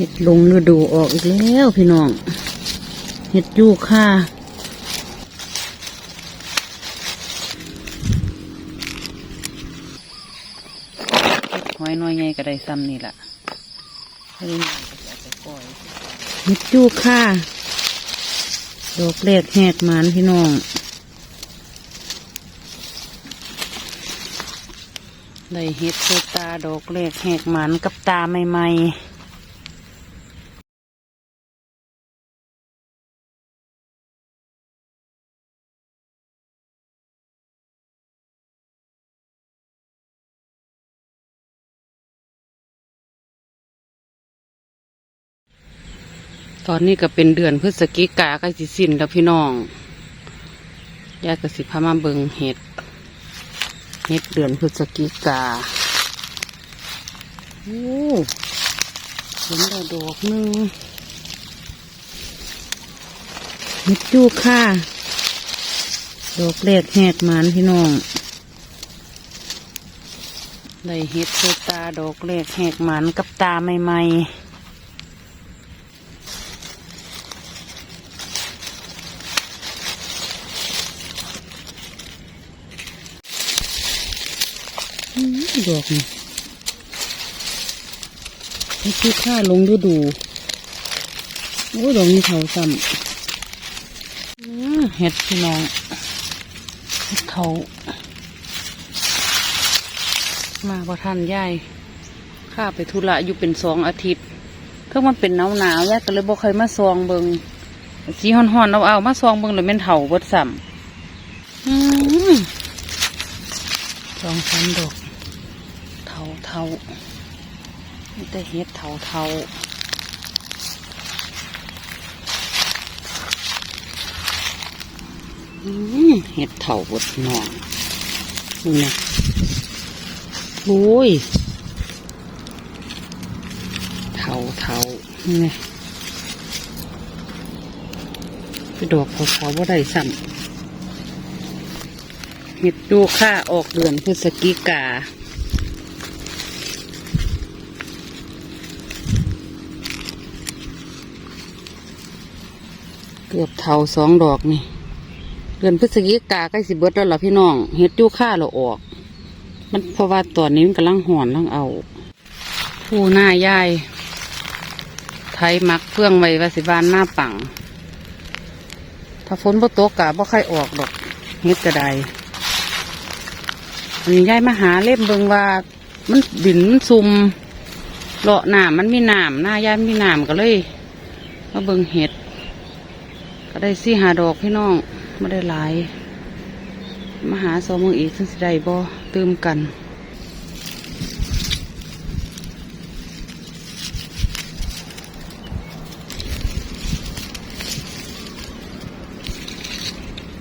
เห็ดลงฤดูออกอีกแล้วพี่น้อง เห็ดยูค่าเห็ดหอยน้อยใหญ่ก็ได้ซ้ำนี่แหละเฮ้ยเห็ดยูค่าดอกแรกแหกหมันพี่น้องได้เห็ดโซตาดอกแรกแหกหมันกับตาใหม่ๆ ตอนนี้ก็เป็นเดือนพฤศจิกาใกล้สิสิ้นแล้วพี่น้องยายกสิพามาเบิงเห็ด เห็ดเดือนพฤศจิกาโอ้เห็นดอกดอกหนึงเห็ดจูค่าดอกแรกแหกหมันพี่น้องได้เห็ดโซตาดอกแรกแหกหมันกับตาใหม่ๆ อืม ดอกนี่คือข้าลงดูดูโอ้ดอกนี้เขาซ้ำอืมเห็ดพี่น้องเห็ดเขามาพอท่านยายข้าไปธุระอยู่เป็นสองอาทิตย์เพิ่งมันเป็นหนาวหนาวยายก็เลยบ่เคยมาซองเบิงสีห่อนๆเอาเอามาซองเบิงเลยเป็นเถาเบิดซ้ำอืมสองสามดอก เทามีแต่เห็ดเทาเทาเห็ดเทาบดหนองนี่นะโอ้ยเทาเทานี่ไงไปดอกเขาเขาว่าได้ซ้ำเห็ดดูค่าออกเดือนพฤศจิกา เกือบเท่าสองดอกนี่เดือนพฤศจิกาใกล้สิเบิดแล้วล่ะพี่น้องเห็ดดูค่าเราออก มันเพราะว่าตอนนี้มันกำลังห่อนลังเอา ผู้หน้ายายไทยมักเฟื่องไว้วาสิบานหน้าปังถ้าฝนบ่ตกกะบ่ใครออกดอกเห็ดกระไดอันนี้ยายมาหาเล่มเบิงว่า มันดินมันซุมเลาะหนามมันมีหนามหน้ายายมีหนามก็เลยมาเบิงเห็ด ก็ได้สี่หาดอกพี่น้องไม่ได้หลายมาหาสองมืออีกซึ่งสิได้บ่ตืมกัน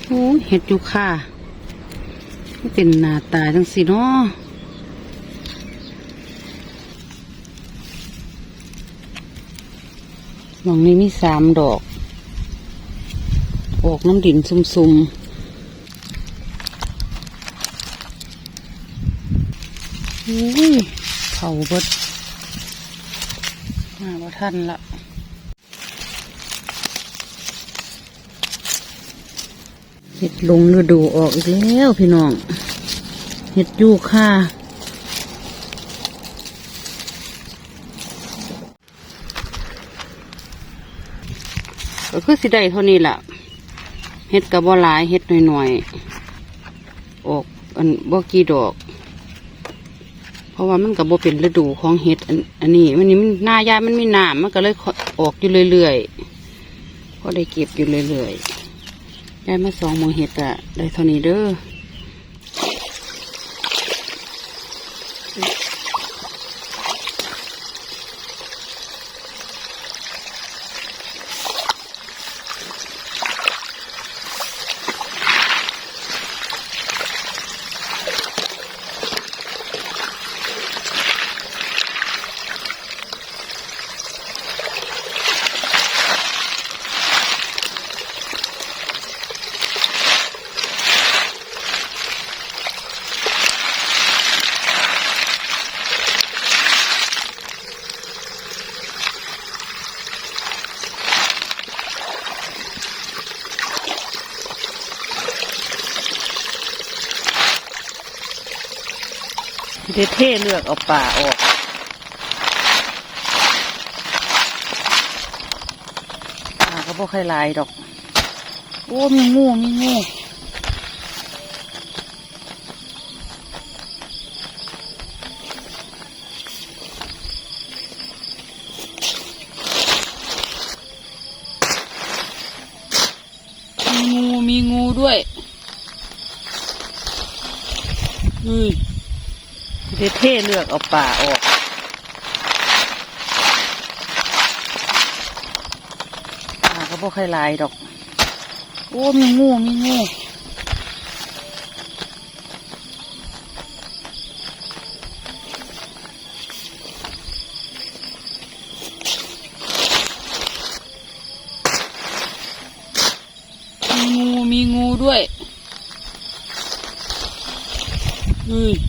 โอ้เห็ดอยู่ค่ะเป็นหน้าตาจังสิเนาะหมองนี้มีสามดอก ออกน้ำดินซุ่มๆอุ้ยเผาเบดมาบ่ทันละเห็ดลงฤดูออกอีกแล้วพี่น้อง เห็ดยูค่าก็คือสิได้เท่านี้แหละ เห็ดกับบ่หลายเห็ดหน่อยๆออกอันบ่กี่ดอก เพราะว่ามันกับบ่เป็นฤดูของเห็ดอันนี้มันนี่มันหน้ายามันมีน้ำมันก็เลยออกอยู่เรื่อยๆก็ได้เก็บอยู่เรื่อยๆยายมาสองหมอเห็ดอะได้เท่านี้เด้อ เทเท่เลือกเอาป่าออก ป่าก็บ่ค่อยลายดอก โอ้ มีงู มีงูมีงูมีงูด้วยอืม เทเทเลือกเอาป่าออกป่าก็บ่ค่อยลายดอก โอ้มีงูมีงูมีงูมีงูด้วย อืม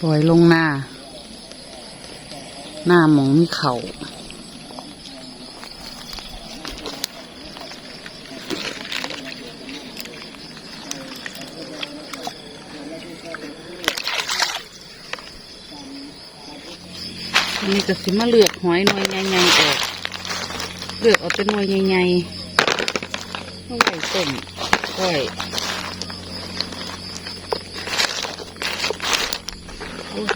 ปล่อยลงหน้า หน้าหมองมีเขาอันนี้ก็สิมาเลือกหอยหน่วยใหญ่ๆออกเลือกเอาเป็นหน่วยใหญ่ๆเอาไว้ต้มก้อยโอ้ย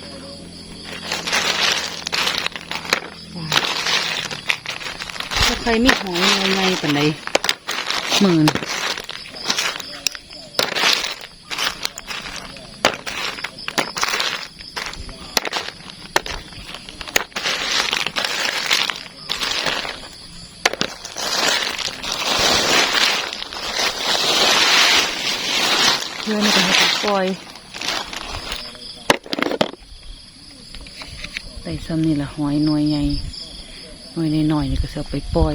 ว้าวถ้า ใครมีหอยหน่วยใหญ่ปานใดหมื่นเพื่อนก็ให้ไปปล่อยได้ซ้ำนี่ละหอยหน่วยใหญ่ หน่วยน้อยๆนี่ก็จะไปปล่อย